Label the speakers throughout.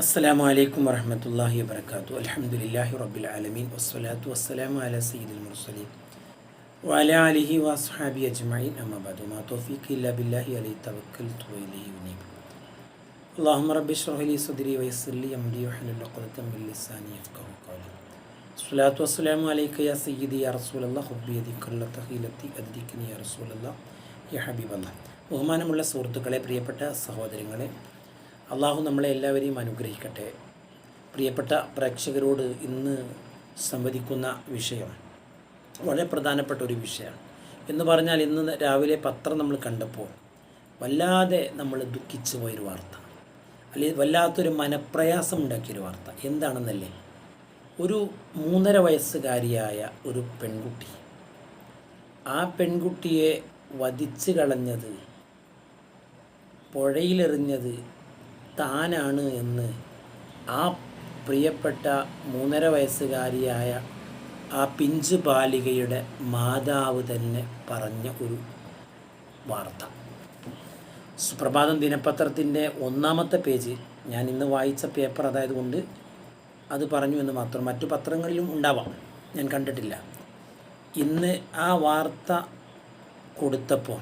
Speaker 1: അസ്സാം വലൈക്കും വരഹമത്തല്ലാഹി വാത്തു അലഹമുല്ലാഹി റബ്ബിൽ ആലമീൻ. വസ്സലാത്തു വസ്സലാം അല സയ്യിദുൽ മുർസലീൻ. വല അലിഹി വസ്ഹാബി അജ്മൈൻ അമ്മബാദു മാ തോഫീഖ് ഇല്ല ബില്ലാഹി അലൈ തവക്കൽ തുവലിഹി ഉനീബ് അള്ളാഹു റബ്ബി ഷ്റഹലി സുദരി വയസ്സലി അംദി വഹലുല്ലം ബില്ലിസാനി അഫ്കഹു ഖാലി. സ്വലാത്തു വസ്സലാം അലൈക യാ സയ്യിദി യാ റസൂലല്ലാ ഹുബ്ബി അദിക്കുള്ള തഹീലത്തി അദ്ദിഖ്നി യാ റസൂലല്ലാ യാ ഹബീബല്ലാ ബഹുമാനമുള്ള സുഹൃത്തുക്കളെ പ്രിയപ്പെട്ട സഹോദരങ്ങളെ അള്ളാഹു നമ്മളെ എല്ലാവരെയും അനുഗ്രഹിക്കട്ടെ. പ്രിയപ്പെട്ട പ്രേക്ഷകരോട് ഇന്ന് സംവദിക്കുന്ന വിഷയം വളരെ പ്രധാനപ്പെട്ട ഒരു വിഷയമാണ്. എന്ന് പറഞ്ഞാൽ ഇന്ന് രാവിലെ പത്രം നമ്മൾ കണ്ടപ്പോൾ വല്ലാതെ നമ്മൾ ദുഃഖിച്ചു പോയൊരു വാർത്ത അല്ലെങ്കിൽ വല്ലാത്തൊരു മനപ്രയാസം ഉണ്ടാക്കിയൊരു വാർത്ത. എന്താണെന്നല്ലേ? ഒരു മൂന്നര വയസ്സുകാരിയായ ഒരു പെൺകുട്ടി ആ പെൺകുട്ടിയെ വധിച്ചു കളഞ്ഞത് പുഴയിലെറിഞ്ഞത് താനാണ് എന്ന് ആ പ്രിയപ്പെട്ട മൂന്നര വയസ്സുകാരിയായ ആ പിഞ്ചു ബാലികയുടെ മാതാവ് തന്നെ പറഞ്ഞ ഒരു വാർത്ത. സുപ്രഭാതം ദിനപത്രത്തിന്റെ ഒന്നാമത്തെ പേജ് ഞാൻ ഇന്ന് വായിച്ച പേപ്പർ അതായത് കൊണ്ട് അത് പറഞ്ഞു എന്ന് മാത്രം മറ്റു പത്രങ്ങളിലും ഉണ്ടാവാം. ഞാൻ കണ്ടിട്ടില്ല. ഇന്ന് ആ വാർത്ത കൊടുത്തപ്പോൾ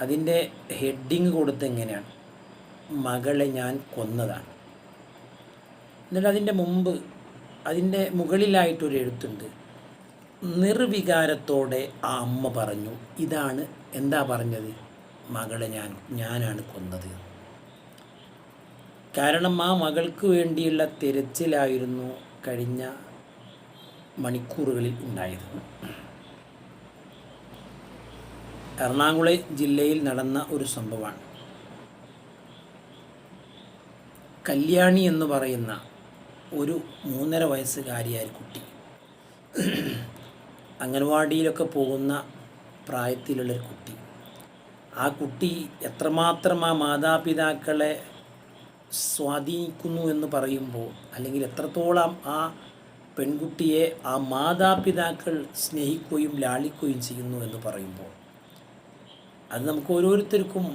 Speaker 1: അതിന്റെ ഹെഡിങ് കൊടുത്ത എങ്ങനെയാണ്? മകളെ ഞാൻ കൊന്നതാണ്. എന്നിട്ട് അതിന്റെ മുമ്പ് അതിന്റെ മുകളിലായിട്ടൊരു എഴുത്തുണ്ട്. നിർവികാരത്തോടെ ആ അമ്മ പറഞ്ഞു ഇതാണ് എന്താ പറഞ്ഞത്? മകളെ ഞാൻ ഞാനാണ് കൊന്നത്. കാരണം ആ മകൾക്ക് വേണ്ടിയുള്ള തിരച്ചിലായിരുന്നു കഴിഞ്ഞ മണിക്കൂറുകളിൽ ഉണ്ടായത്. എറണാകുളം ജില്ലയിൽ നടന്ന ഒരു സംഭവമാണ്. കല്യാണി എന്ന് പറയുന്ന ഒരു മൂന്നര വയസ്സുകാരിയായ കുട്ടി. അംഗൻവാടിയിലൊക്കെ പോകുന്ന പ്രായത്തിലുള്ളൊരു കുട്ടി. ആ കുട്ടി എത്രമാത്രം ആ മാതാപിതാക്കളെ സ്വാധീനിക്കുന്നു എന്ന് പറയുമ്പോൾ അല്ലെങ്കിൽ എത്രത്തോളം ആ പെൺകുട്ടിയെ ആ മാതാപിതാക്കൾ സ്നേഹിക്കുകയും ലാളിക്കുകയും ചെയ്യുന്നു എന്ന് പറയുമ്പോൾ അത് നമുക്ക് ഓരോരുത്തർക്കും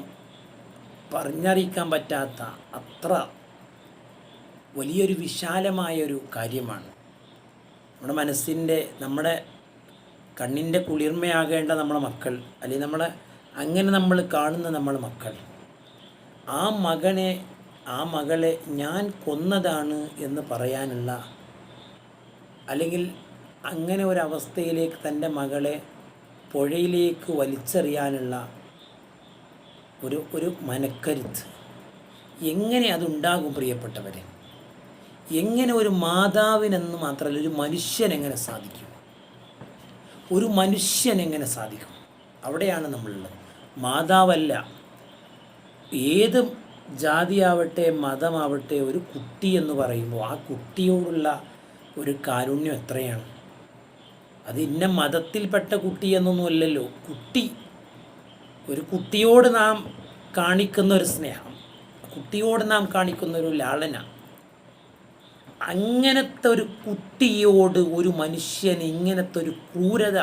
Speaker 1: പറഞ്ഞറിയിക്കാൻ പറ്റാത്ത അത്ര വലിയൊരു വിശാലമായൊരു കാര്യമാണ്. നമ്മുടെ മനസ്സിന്റെ നമ്മുടെ കണ്ണിന്റെ കുളിർമയാകേണ്ട നമ്മുടെ മക്കൾ അല്ലെങ്കിൽ നമ്മളെ അങ്ങനെ നമ്മൾ കാണുന്ന നമ്മുടെ മക്കൾ. ആ മകനെ ആ മകളെ ഞാൻ കൊന്നതാണ് എന്ന് പറയാനുള്ള അല്ലെങ്കിൽ അങ്ങനെ ഒരവസ്ഥയിലേക്ക് തന്റെ മകളെ പുഴയിലേക്ക് വലിച്ചെറിയാനുള്ള ഒരു ഒരു മനക്കരുത്ത്. എങ്ങനെ അതുണ്ടാകും പ്രിയപ്പെട്ടവരെ? എങ്ങനെ ഒരു മാതാവിനെന്ന് മാത്രമല്ല ഒരു മനുഷ്യൻ എങ്ങനെ സാധിക്കും? ഒരു മനുഷ്യൻ എങ്ങനെ സാധിക്കും? അവിടെയാണ് നമ്മളുള്ളത്. മാതാവല്ല. ഏത് ജാതിയാവട്ടെ മതമാവട്ടെ ഒരു കുട്ടി എന്ന് പറയുമ്പോൾ ആ കുട്ടിയോടുള്ള ഒരു കാരുണ്യം എത്രയാണ്? അത് ഇന്ന മതത്തിൽപ്പെട്ട കുട്ടി എന്നൊന്നുമല്ലല്ലോ കുട്ടി. ഒരു കുട്ടിയോട് നാം കാണിക്കുന്ന ഒരു സ്നേഹം. കുട്ടിയോട് നാം കാണിക്കുന്ന ഒരു ലാളന. അങ്ങനത്തെ ഒരു കുട്ടിയോട് ഒരു മനുഷ്യൻ ഇങ്ങനത്തെ ഒരു ക്രൂരത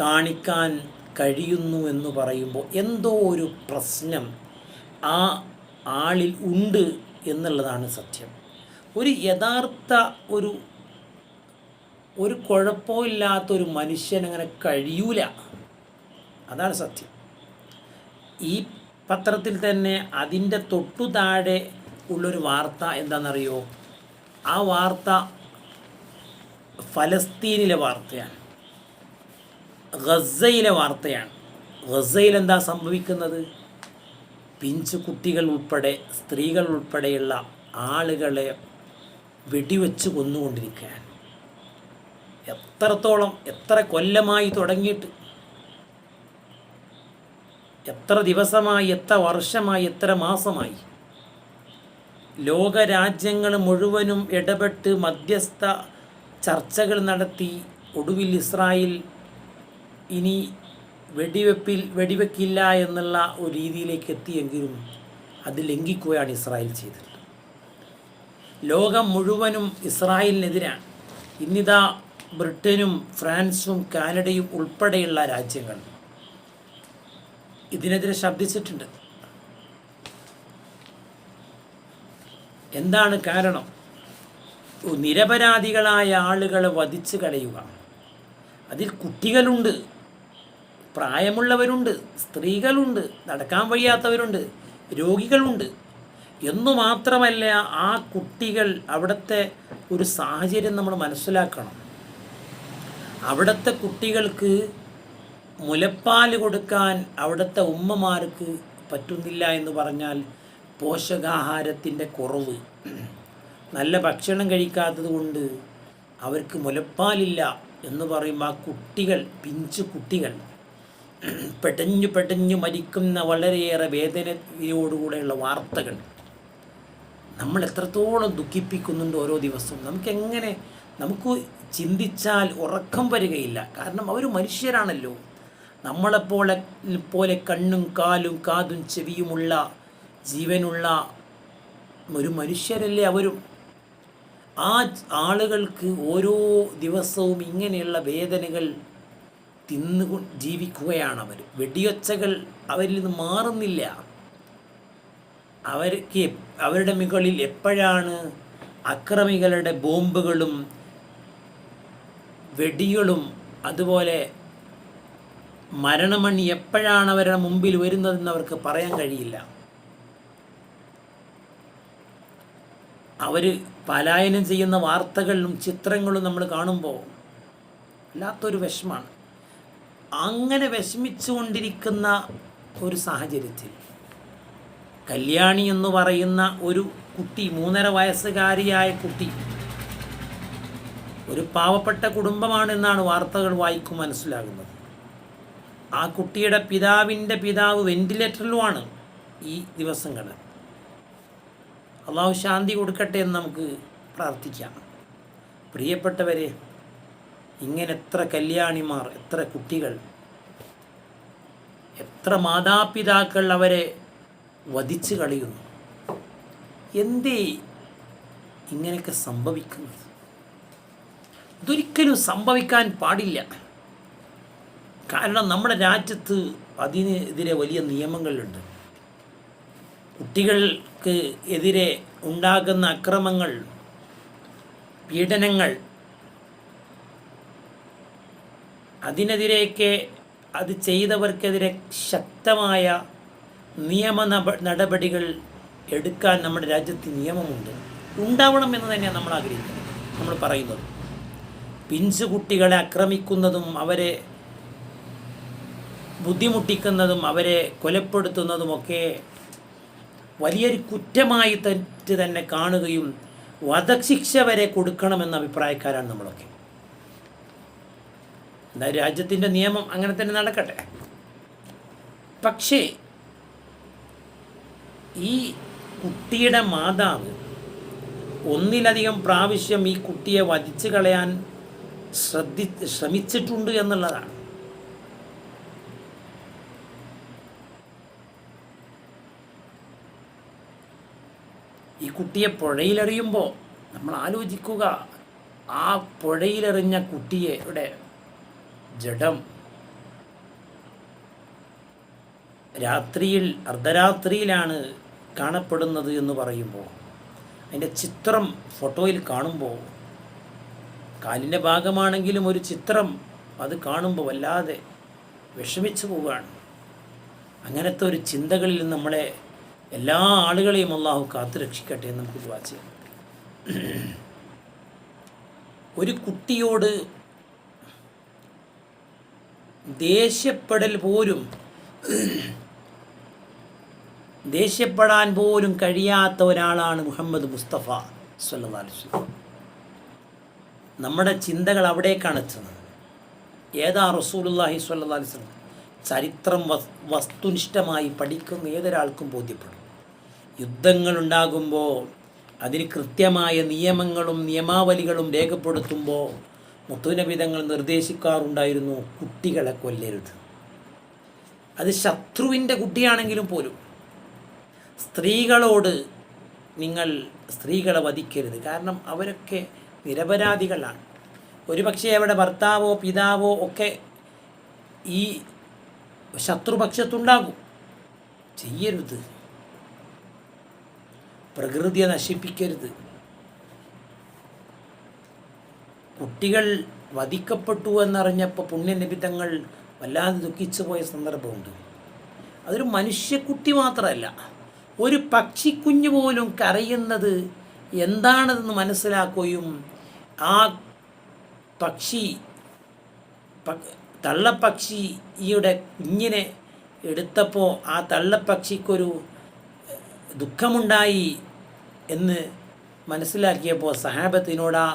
Speaker 1: കാണിക്കാൻ കഴിയുന്നു എന്ന് പറയുമ്പോൾ എന്തോ ഒരു പ്രശ്നം ആ ആളിൽ ഉണ്ട് എന്നുള്ളതാണ് സത്യം. ഒരു യഥാർത്ഥ ഒരു ഒരു കുഴപ്പമില്ലാത്തൊരു മനുഷ്യൻ അങ്ങനെ കഴിയൂല. അതാണ് സത്യം. ഈ പത്രത്തിൽ തന്നെ അതിന്റെ തൊട്ടു താഴെ ഉള്ളൊരു വാർത്ത എന്താണെന്നറിയോ? ആ വാർത്ത ഫലസ്തീനിലെ വാർത്തയാണ്. ഗസയിലെ വാർത്തയാണ്. ഗസയിൽ എന്താ സംഭവിക്കുന്നത്? പിഞ്ചു കുട്ടികൾ ഉൾപ്പെടെ സ്ത്രീകൾ ഉൾപ്പെടെയുള്ള ആളുകളെ വെടിവെച്ച് കൊന്നുകൊണ്ടിരിക്കുകയാണ്. എത്രത്തോളം എത്ര കൊല്ലമായി തുടങ്ങിയിട്ട്? എത്ര ദിവസമായി എത്ര വർഷമായി എത്ര മാസമായി? ലോകരാജ്യങ്ങൾ മുഴുവനും ഇടപെട്ട് മധ്യസ്ഥ ചർച്ചകൾ നടത്തി. ഒടുവിൽ ഇസ്രായേൽ ഇനി വെടിവെപ്പിൽ വെടിവെക്കില്ല എന്നുള്ള ഒരു രീതിയിലേക്ക് എത്തിയെങ്കിലും അത് ലംഘിക്കുകയാണ് ഇസ്രായേൽ ചെയ്തത്. ലോകം മുഴുവനും ഇസ്രായേലിനെതിരാണ്. ഇന്നിതാ ബ്രിട്ടനും ഫ്രാൻസും കാനഡയും ഉൾപ്പെടെയുള്ള രാജ്യങ്ങൾ ഇതിനെതിരെ ശബ്ദിച്ചിട്ടുണ്ട്. എന്താണ് കാരണം? നിരപരാധികളായ ആളുകളെ വധിച്ചു കളയുക. അതിൽ കുട്ടികളുണ്ട് പ്രായമുള്ളവരുണ്ട് സ്ത്രീകളുണ്ട് നടക്കാൻ വയ്യാത്തവരുണ്ട് രോഗികളുണ്ട്. എന്നു മാത്രമല്ല ആ കുട്ടികൾ അവിടുത്തെ ഒരു സാഹചര്യം നമ്മൾ മനസ്സിലാക്കണം. അവിടുത്തെ കുട്ടികൾക്ക് മുലപ്പാൽ കൊടുക്കാൻ അവിടുത്തെ ഉമ്മമാർക്ക് പറ്റുന്നില്ല എന്ന് പറഞ്ഞാൽ പോഷകാഹാരത്തിന്റെ കുറവ്. നല്ല ഭക്ഷണം കഴിക്കാത്തത് കൊണ്ട് അവർക്ക് മുലപ്പാലില്ല എന്ന് പറയുമ്പോൾ ആ കുട്ടികൾ പിഞ്ചു കുട്ടികൾ പെട്ടഞ്ഞു പെട്ടഞ്ഞു മരിക്കുന്ന വളരെയേറെ വേദനയോടുകൂടെയുള്ള വാർത്തകൾ നമ്മൾ എത്രത്തോളം ദുഃഖിപ്പിക്കുന്നുണ്ട് ഓരോ ദിവസവും. നമുക്കെങ്ങനെ നമുക്ക് ചിന്തിച്ചാൽ ഉറക്കം വരികയില്ല. കാരണം അവർ മനുഷ്യരാണല്ലോ. നമ്മളെപ്പോലെ പോലെ കണ്ണും കാലും കാതും ചെവിയുമുള്ള ജീവനുള്ള ഒരു മനുഷ്യരല്ലേ അവരും? ആ ആളുകൾക്ക് ഓരോ ദിവസവും ഇങ്ങനെയുള്ള വേദനകൾ തിന്നു ജീവിക്കുകയാണ് അവർ. വെടിയൊച്ചകൾ അവരിൽ നിന്ന് മാറുന്നില്ല. അവർക്ക് അവരുടെ മുകളിൽ എപ്പോഴാണ് അക്രമികളുടെ ബോംബുകളും വെടികളും അതുപോലെ മരണമണി എപ്പോഴാണ് അവരുടെ മുമ്പിൽ വരുന്നതെന്ന് അവർക്ക് പറയാൻ കഴിയില്ല. അവർ പലായനം ചെയ്യുന്ന വാർത്തകളിലും ചിത്രങ്ങളും നമ്മൾ കാണുമ്പോൾ വല്ലാത്തൊരു വിഷമാണ്. അങ്ങനെ വിഷമിച്ചുകൊണ്ടിരിക്കുന്ന ഒരു സാഹചര്യത്തിൽ കല്യാണി എന്ന് പറയുന്ന ഒരു കുട്ടി മൂന്നര വയസ്സുകാരിയായ കുട്ടി ഒരു പാവപ്പെട്ട കുടുംബമാണെന്നാണ് വാർത്തകൾ വായിക്കും മനസ്സിലാകുന്നത്. ആ കുട്ടിയുടെ പിതാവിന്റെ പിതാവ് വെന്റിലേറ്ററിലുമാണ് ഈ ദിവസങ്ങൾ അള്ളാഹു ശാന്തി കൊടുക്കട്ടെ എന്ന് നമുക്ക് പ്രാർത്ഥിക്കാം. പ്രിയപ്പെട്ടവരെ ഇങ്ങനെ എത്ര കല്യാണിമാർ എത്ര കുട്ടികൾ എത്ര മാതാപിതാക്കൾ അവരെ വധിച്ചു കളയുന്നു. എന്തേ ഇങ്ങനെയൊക്കെ സംഭവിക്കുന്നത്? ഇതൊരിക്കലും സംഭവിക്കാൻ പാടില്ല. കാരണം നമ്മുടെ രാജ്യത്ത് അതിനെതിരെ വലിയ നിയമങ്ങളുണ്ട്. കുട്ടികൾക്ക് എതിരെ ഉണ്ടാകുന്ന അക്രമങ്ങൾ പീഡനങ്ങൾ അതിനെതിരെയൊക്കെ അത് ചെയ്തവർക്കെതിരെ ശക്തമായ നിയമ നടപടികൾ എടുക്കാൻ നമ്മുടെ രാജ്യത്ത് നിയമമുണ്ട്. ഉണ്ടാവണം എന്ന് തന്നെയാണ് നമ്മൾ ആഗ്രഹിക്കുന്നത്. നമ്മൾ പറയുന്നത്. പിഞ്ചു കുട്ടികളെ ആക്രമിക്കുന്നതും അവരെ ബുദ്ധിമുട്ടിക്കുന്നതും അവരെ കൊലപ്പെടുത്തുന്നതുമൊക്കെ വലിയൊരു കുറ്റമായി തെറ്റ് തന്നെ കാണുകയും വധശിക്ഷ വരെ കൊടുക്കണമെന്ന അഭിപ്രായക്കാരാണ് നമ്മളൊക്കെ. എന്തായാലും രാജ്യത്തിന്റെ നിയമം അങ്ങനെ തന്നെ നടക്കട്ടെ. പക്ഷേ ഈ കുട്ടിയുടെ മാതാവ് ഒന്നിലധികം പ്രാവശ്യം ഈ കുട്ടിയെ വധിച്ചു കളയാൻ ശ്രദ്ധി ശ്രമിച്ചിട്ടുണ്ട് എന്നുള്ളതാണ്. ഈ കുട്ടിയെ പുഴയിലെറിയുമ്പോൾ നമ്മൾ ആലോചിക്കുക ആ പുഴയിലെറിഞ്ഞ കുട്ടിയുടെ ജഡം രാത്രിയിൽ അർദ്ധരാത്രിയിലാണ് കാണപ്പെടുന്നത് എന്ന് പറയുമ്പോൾ അതിന്റെ ചിത്രം ഫോട്ടോയിൽ കാണുമ്പോൾ കാലിന്റെ ഭാഗമാണെങ്കിലും ഒരു ചിത്രം അത് കാണുമ്പോൾ വല്ലാതെ വിഷമിച്ചു പോവുകയാണ്. അങ്ങനത്തെ ഒരു ചിന്തകളിൽ നമ്മളെ എല്ലാ ആളുകളെയും അള്ളാഹു കാത്തു രക്ഷിക്കട്ടെ എന്ന് നമുക്ക് ദുവാ ചെയ്യാം. ഒരു കുട്ടിയോട് ദേഷ്യപ്പെടൽ പോലും ദേഷ്യപ്പെടാൻ പോലും കഴിയാത്ത ഒരാളാണ് മുഹമ്മദ് മുസ്തഫ സല്ലാസ് നമ്മുടെ ചിന്തകൾ അവിടേക്കാണ് എത്തുന്നത്. ഏതാ റസൂലുല്ലാഹി സ്വല്ലാ അലിസ്ലം ചരിത്രം വസ്തുനിഷ്ഠമായി പഠിക്കുന്ന ഏതൊരാൾക്കും ബോധ്യപ്പെടും. യുദ്ധങ്ങളുണ്ടാകുമ്പോൾ അതിന് കൃത്യമായ നിയമങ്ങളും നിയമാവലികളും രേഖപ്പെടുത്തുമ്പോൾ മുത്തുനബിതങ്ങൾ നിർദ്ദേശിക്കാറുണ്ടായിരുന്നു കുട്ടികളെ കൊല്ലരുത്. അത് ശത്രുവിന്റെ കുട്ടിയാണെങ്കിലും പോലും സ്ത്രീകളോട് നിങ്ങൾ സ്ത്രീകളെ വധിക്കരുത്. കാരണം അവരൊക്കെ നിരപരാധികളാണ്. ഒരുപക്ഷെ അവരുടെ ഭർത്താവോ പിതാവോ ഒക്കെ ഈ ശത്രുപക്ഷത്തുണ്ടാകും. ചെയ്യരുത്. പ്രകൃതിയെ നശിപ്പിക്കരുത്. കുട്ടികൾ വധിക്കപ്പെട്ടു എന്നറിഞ്ഞപ്പോൾ പുണ്യനിബിധങ്ങൾ വല്ലാതെ ദുഃഖിച്ചു പോയ സന്ദർഭമുണ്ട്. അതൊരു മനുഷ്യക്കുട്ടി മാത്രമല്ല ഒരു പക്ഷിക്കുഞ്ഞ് പോലും കരയുന്നത് എന്താണെന്ന് മനസ്സിലാക്കുകയും ആ പക്ഷി തള്ളപ്പക്ഷിയുടെ കുഞ്ഞിനെ എടുത്തപ്പോൾ ആ തള്ളപ്പക്ഷിക്കൊരു ദുഃഖമുണ്ടായി എന്ന് മനസ്സിലാക്കിയപ്പോൾ സഹാബത്തിനോട് ആ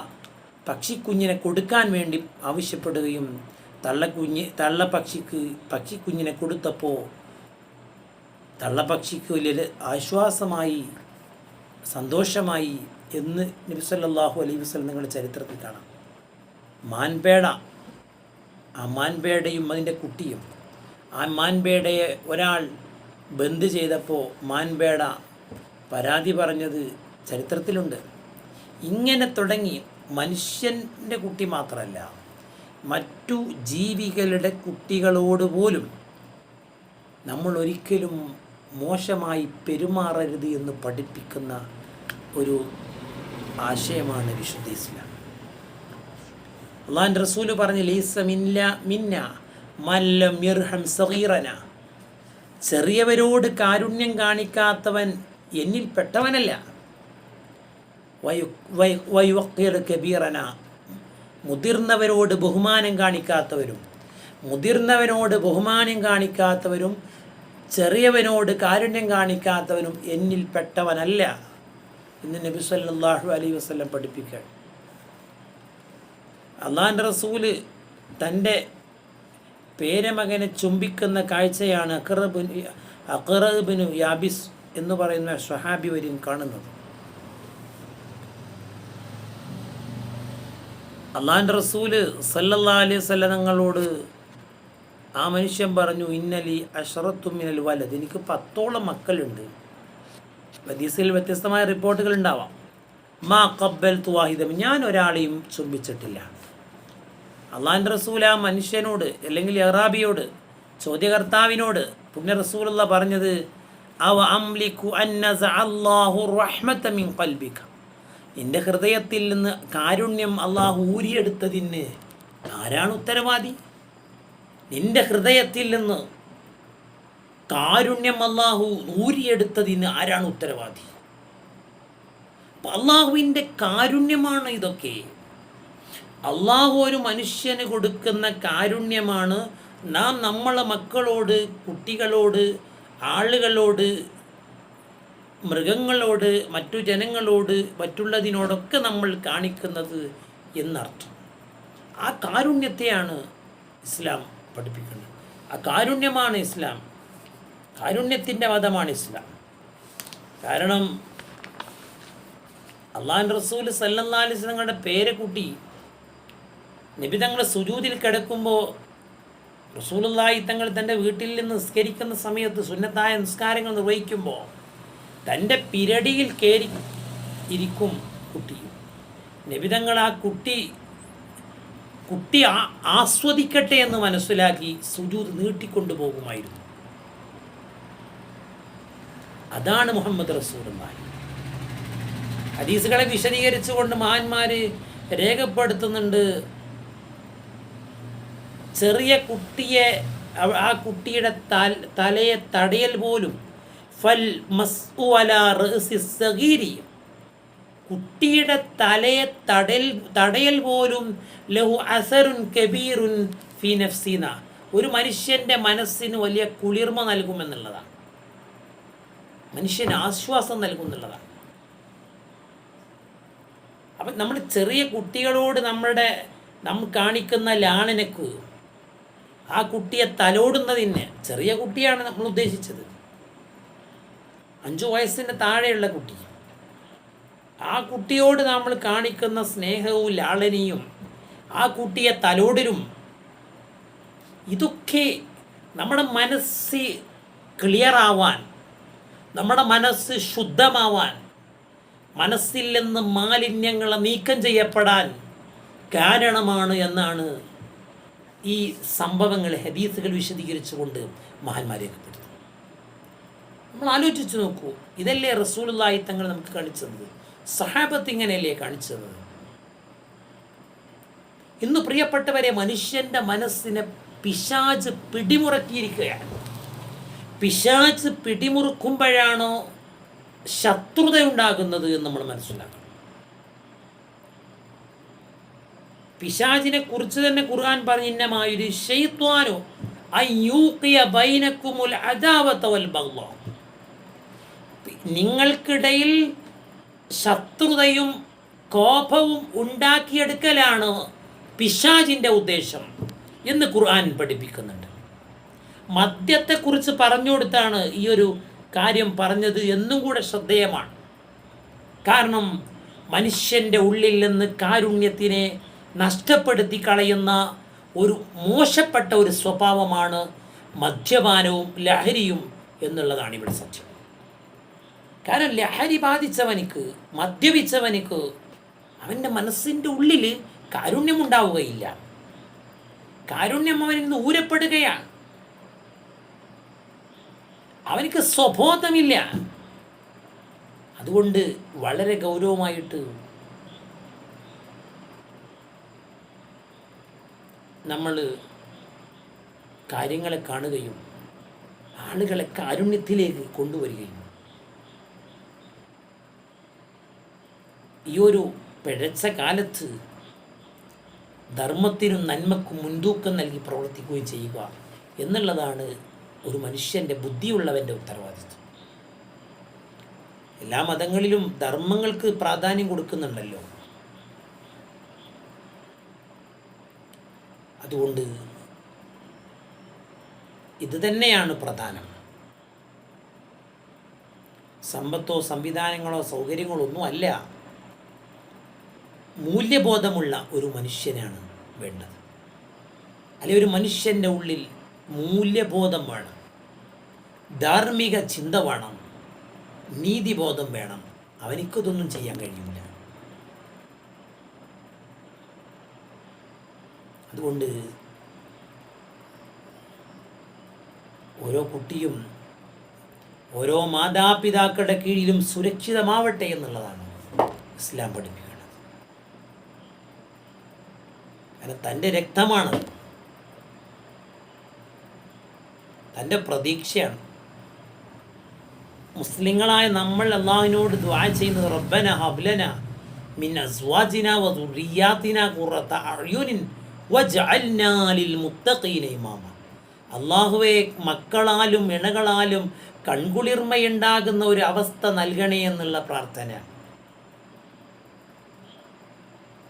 Speaker 1: പക്ഷിക്കുഞ്ഞിനെ കൊടുക്കാൻ വേണ്ടി ആവശ്യപ്പെടുകയും തള്ളക്കുഞ്ഞ് തള്ളപ്പക്ഷിക്ക് പക്ഷിക്കുഞ്ഞിനെ കൊടുത്തപ്പോൾ തള്ളപ്പക്ഷിക്ക് ആശ്വാസമായി സന്തോഷമായി എന്ന് നബി സല്ലല്ലാഹു അലൈഹി നിങ്ങളുടെ ചരിത്രത്തിൽ കാണാം. മാൻപേട ആ മാൻപേടയും അതിന്റെ കുട്ടിയും. ആ മാൻപേടയെ ഒരാൾ ബന്ദ് ചെയ്തപ്പോൾ മാൻപേട പരാതി പറഞ്ഞത് ചരിത്രത്തിലുണ്ട്. ഇങ്ങനെ തുടങ്ങി മനുഷ്യന്റെ കുട്ടി മാത്രമല്ല മറ്റു ജീവികളുടെ കുട്ടികളോട് പോലും നമ്മൾ ഒരിക്കലും മോശമായി പെരുമാറരുത് എന്ന് പഠിപ്പിക്കുന്ന ഒരു ആശയമാണ് വിശുദ്ധ ഇസ്ലാം. അള്ളാൻ റസൂൽ പറഞ്ഞു ലീസ മില്ല മിന്ന മല്ലം യർഹം സഗീറന. ചെറിയവരോട് കാരുണ്യം കാണിക്കാത്തവൻ എന്നിൽ പെട്ടവനല്ല. കബീറന. മുതിർന്നവരോട് ബഹുമാനം കാണിക്കാത്തവരും മുതിർന്നവനോട് ബഹുമാനം കാണിക്കാത്തവരും ചെറിയവനോട് കാരുണ്യം കാണിക്കാത്തവനും എന്നിൽ പെട്ടവനല്ല എന്ന് നബി സല്ലല്ലാഹു അലൈഹി വസല്ലം പഠിപ്പിക്കുക അള്ളാഹിന്റെ റസൂൽ തന്റെ പേരമകനെ ചുംബിക്കുന്ന കാഴ്ചയാണ് അഖറബിന് അക്റബിനു യാബിസ് എന്ന് പറയുന്ന സ്വഹാബി വരും കാണുന്നത്. അള്ളാഹിന്റെ റസൂൽ സല്ലല്ലാ അലൈഹി സല്ലങ്ങളോട് ആ മനുഷ്യൻ പറഞ്ഞു ഇന്നലി അഷറത്തുമിനൽ വലത് എനിക്ക് പത്തോളം മക്കളുണ്ട്. ഹദീസിൽ വ്യത്യസ്തമായ റിപ്പോർട്ടുകൾ ഉണ്ടാവാം. മാ കബ്ബൽ തുവാഹിദം ഞാൻ ഒരാളെയും ചുംബിച്ചിട്ടില്ല. അള്ളാഹിന്റെ റസൂൽ ആ മനുഷ്യനോട് അല്ലെങ്കിൽ അറാബിയോട് ചോദ്യകർത്താവിനോട് പുണ്യ റസൂലുള്ള പറഞ്ഞത് അവ ഹൃദയത്തിൽ നിന്ന് കാരുണ്യം അള്ളാഹു ഊരിയെടുത്തതിന് ആരാണ് ഉത്തരവാദി? നിന്റെ ഹൃദയത്തിൽ നിന്ന് കാരുണ്യം അള്ളാഹു ഊരിയെടുത്തതിന് ആരാണ് ഉത്തരവാദി? അപ്പൊ അള്ളാഹുവിന്റെ കാരുണ്യമാണ് ഇതൊക്കെ. അള്ളാഹു ഒരു മനുഷ്യന് കൊടുക്കുന്ന കാരുണ്യമാണ് നാം നമ്മളെ മക്കളോട് കുട്ടികളോട് ആളുകളോട് മൃഗങ്ങളോട് മറ്റു ജനങ്ങളോട് മറ്റുള്ളതിനോടൊക്കെ നമ്മൾ കാണിക്കുന്നത് എന്നർത്ഥം. ആ കാരുണ്യത്തെയാണ് ഇസ്ലാം പഠിപ്പിക്കുന്നത്. ആ കാരുണ്യമാണ് ഇസ്ലാം. കാരുണ്യത്തിന്റെ മതമാണ് ഇസ്ലാം. കാരണം അള്ളാൻ റസൂൽ സല്ലല്ലാഹു അലൈഹി പേരെ പേരക്കുട്ടി നബി തങ്ങൾ സുജൂതിൽ കിടക്കുമ്പോൾ റസൂലുള്ളാഹി തങ്ങൾ തന്റെ വീട്ടിൽ നിന്ന് നിസ്കരിക്കുന്ന സമയത്ത് സുന്നത്തായ നിസ്കാരങ്ങൾ നിർവഹിക്കുമ്പോൾ തന്റെ പിരടിയിൽ കയറി ഇരിക്കും കുട്ടി. നബിതങ്ങൾ ആ കുട്ടി കുട്ടി ആസ്വദിക്കട്ടെ എന്ന് മനസ്സിലാക്കി സുജൂത് നീട്ടിക്കൊണ്ടു പോകുമായിരുന്നു. അതാണ് മുഹമ്മദ് റസൂലുള്ളാഹി. ഹദീസുകളെ വിശദീകരിച്ചുകൊണ്ട് മഹാന്മാര് രേഖപ്പെടുത്തുന്നുണ്ട് ചെറിയ കുട്ടിയെ ആ കുട്ടിയുടെ തല- തലയെ തടയൽ പോലും ഫൽ മസ്ഉ അലാ സഗീരി. കുട്ടിയുടെ തലയെ തടയൽ തടയൽ പോലും ലഹു അസറുൻ കബീറുൻ ഫി നഫ്സീന. ഒരു മനുഷ്യന്റെ മനസ്സിന് വലിയ കുളിർമ നൽകുമെന്നുള്ളതാണ്. മനുഷ്യന് ആശ്വാസം നൽകുമെന്നുള്ളതാണ്. അപ്പം നമ്മൾ ചെറിയ കുട്ടികളോട് നമ്മളുടെ നമ്മൾ കാണിക്കുന്ന ലാളനക്ക് ആ കുട്ടിയെ തലോടുന്നതിന് ചെറിയ കുട്ടിയാണ് നമ്മൾ ഉദ്ദേശിച്ചത്. അഞ്ചു വയസ്സിന് താഴെയുള്ള കുട്ടി. ആ കുട്ടിയോട് നമ്മൾ കാണിക്കുന്ന സ്നേഹവും ലാളനയും ആ കുട്ടിയെ തലോടലും ഇതൊക്കെ നമ്മുടെ മനസ്സ് ക്ലിയറാവാൻ നമ്മുടെ മനസ്സ് ശുദ്ധമാവാൻ മനസ്സിൽ നിന്ന് മാലിന്യങ്ങൾ നീക്കം ചെയ്യപ്പെടാൻ കാരണമാണ് എന്നാണ് ഈ സംഭവങ്ങൾ ഹദീസുകൾ വിശദീകരിച്ചുകൊണ്ട് മഹാന്മാർ രേഖപ്പെടുത്തുന്നു. നമ്മൾ ആലോചിച്ച് നോക്കൂ ഇതല്ലേ റസൂലുള്ളാഹി തങ്ങൾ നമുക്ക് കാണിച്ചത്? സഹാബത്ത് ഇങ്ങനെയല്ലേ കാണിച്ചത്? ഇന്ന് പ്രിയപ്പെട്ടവരെ മനുഷ്യന്റെ മനസ്സിനെ പിശാജ് പിടിമുറക്കിയിരിക്കുകയാണ്. പിശാജ് പിടിമുറുക്കുമ്പോഴാണോ ശത്രുത ഉണ്ടാകുന്നത് എന്ന് നമ്മൾ മനസ്സിലാക്കണം. പിശാജിനെ കുറിച്ച് തന്നെ ഖുർആൻ പറഞ്ഞിന്നമായൊരു ഷെയ്ത്വാനോ ബൈനക്കുമുൽ അദാവത്ത വൽ ബഗ്ളാ. നിങ്ങൾക്കിടയിൽ ശത്രുതയും കോപവും ഉണ്ടാക്കിയെടുക്കലാണ് പിശാജിന്റെ ഉദ്ദേശം എന്ന് ഖുർആൻ പഠിപ്പിക്കുന്നുണ്ട് മദ്യത്തെക്കുറിച്ച് പറഞ്ഞു കൊടുത്താണ് ഈ ഒരു കാര്യം പറഞ്ഞത് എന്നും കൂടെ ശ്രദ്ധേയമാണ് കാരണം മനുഷ്യന്റെ ഉള്ളിൽ നിന്ന് കാരുണ്യത്തിനെ നഷ്ടപ്പെടുത്തി കളയുന്ന ഒരു മോശപ്പെട്ട ഒരു സ്വഭാവമാണ് മദ്യപാനവും ലഹരിയും എന്നുള്ളതാണ് ഇവിടെ സത്യം. കാരണം ലഹരി ബാധിച്ചവനിക്ക് മദ്യപിച്ചവനിക്ക് അവന്റെ മനസ്സിന്റെ ഉള്ളിൽ കാരുണ്യമുണ്ടാവുകയില്ല. കാരുണ്യം അവനിൽ നിന്ന് ഊരപ്പെടുകയാണ്. അവനിക്ക് സ്വബോധമില്ല. അതുകൊണ്ട് വളരെ ഗൗരവമായിട്ട് നമ്മൾ കാര്യങ്ങളെ കാണുകയും ആളുകളെ കാരുണ്യത്തിലേക്ക് കൊണ്ടുവരികയും ഈ ഒരു പിഴച്ച കാലത്ത് ധർമ്മത്തിനും നന്മക്കും മുൻതൂക്കം നൽകി പ്രവർത്തിക്കുകയും ചെയ്യുക എന്നുള്ളതാണ് ഒരു മനുഷ്യന്റെ ബുദ്ധിയുള്ളവന്റെ ഉത്തരവാദിത്വം. എല്ലാ മതങ്ങളിലും ധർമ്മങ്ങൾക്ക് പ്രാധാന്യം കൊടുക്കുന്നുണ്ടല്ലോ. അതുകൊണ്ട് ഇത് തന്നെയാണ് പ്രധാനം. സമ്പത്തോ സംവിധാനങ്ങളോ സൗകര്യങ്ങളോ ഒന്നും അല്ല. മൂല്യബോധമുള്ള ഒരു മനുഷ്യനാണ് വേണ്ടത്. അല്ലെ ഒരു മനുഷ്യന്റെ ഉള്ളിൽ മൂല്യബോധം വേണം ധാർമ്മിക ചിന്ത വേണം നീതിബോധം വേണം. അവനിക്കതൊന്നും ചെയ്യാൻ കഴിയില്ല അതുകൊണ്ട് ഓരോ കുട്ടിയും ഓരോ മാതാപിതാക്കളുടെ കീഴിലും സുരക്ഷിതമാവട്ടെ എന്നുള്ളതാണ് ഇസ്ലാം പഠിപ്പിക്കുന്നത്. കാരണം തന്റെ രക്തമാണ് തന്റെ പ്രതീക്ഷയാണ്. മുസ്ലിങ്ങളായ നമ്മൾ അള്ളാഹുവിനോട് ദ്വാ ചെയ്യുന്നത് റബ്ബന ഹബ്ലന മിൻ അസ്വാജിന വദുറിയാത്തിന ഖുറത കുറത്ത മുത്തഖീന ഇമാമ. അള്ളാഹുവെ മക്കളാലും ഇണകളാലും കൺകുളിർമയുണ്ടാകുന്ന ഒരു അവസ്ഥ നൽകണേ എന്നുള്ള പ്രാർത്ഥന.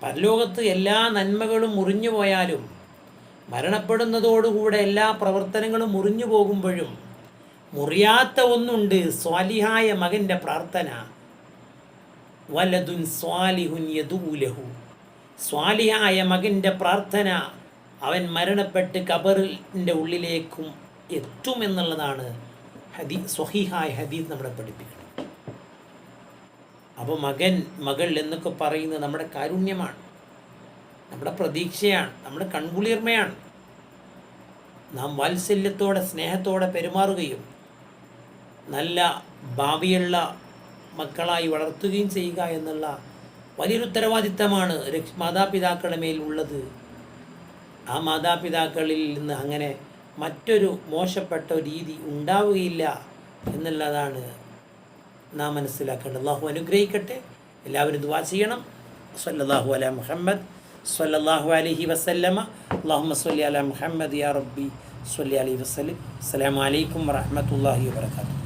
Speaker 1: പരലോകത്ത് എല്ലാ നന്മകളും മുറിഞ്ഞു പോയാലും മരണപ്പെടുന്നതോടുകൂടെ എല്ലാ പ്രവർത്തനങ്ങളും മുറിഞ്ഞു പോകുമ്പോഴും മുറിയാത്ത ഒന്നുണ്ട് സ്വാലിഹായ മകന്റെ പ്രാർത്ഥന. വലതുൻ സ്വാലിഹുൻ യദൂലഹു. സ്വാലിഹായ മകന്റെ പ്രാർത്ഥന അവൻ മരണപ്പെട്ട് കബറിന്റെ ഉള്ളിലേക്കും എത്തുമെന്നുള്ളതാണ് ഹദീ സ്വഹിഹായ ഹദീസ് നമ്മളെ പഠിപ്പിക്കുന്നത്. അപ്പോൾ മകൻ മകൾ എന്നൊക്കെ പറയുന്നത് നമ്മുടെ കാരുണ്യമാണ് നമ്മുടെ പ്രതീക്ഷയാണ് നമ്മുടെ കൺകുളിർമയാണ്. നാം വാത്സല്യത്തോടെ സ്നേഹത്തോടെ പെരുമാറുകയും നല്ല ഭാവിയുള്ള മക്കളായി വളർത്തുകയും ചെയ്യുക എന്നുള്ള വലിയൊരു ഉത്തരവാദിത്തമാണ് മാതാപിതാക്കളുടെ മേൽ ഉള്ളത്. ആ മാതാപിതാക്കളിൽ നിന്ന് അങ്ങനെ മറ്റൊരു മോശപ്പെട്ട രീതി ഉണ്ടാവുകയില്ല എന്നുള്ളതാണ് നാം മനസ്സിലാക്കേണ്ടത്. അള്ളാഹു അനുഗ്രഹിക്കട്ടെ. എല്ലാവരും ദുവാ ചെയ്യണം. സല്ലല്ലാഹു അല മുഹമ്മദ് സല്ലല്ലാഹു അലൈഹി വസല്ലമ. അള്ളാഹുമ്മ സല്ലി അല മുഹമ്മദ് യാ റബ്ബി സല്ലി അലൈഹി വസല്ലം. അസ്സലാമലൈക്കും അലൈക്കും വാത്തു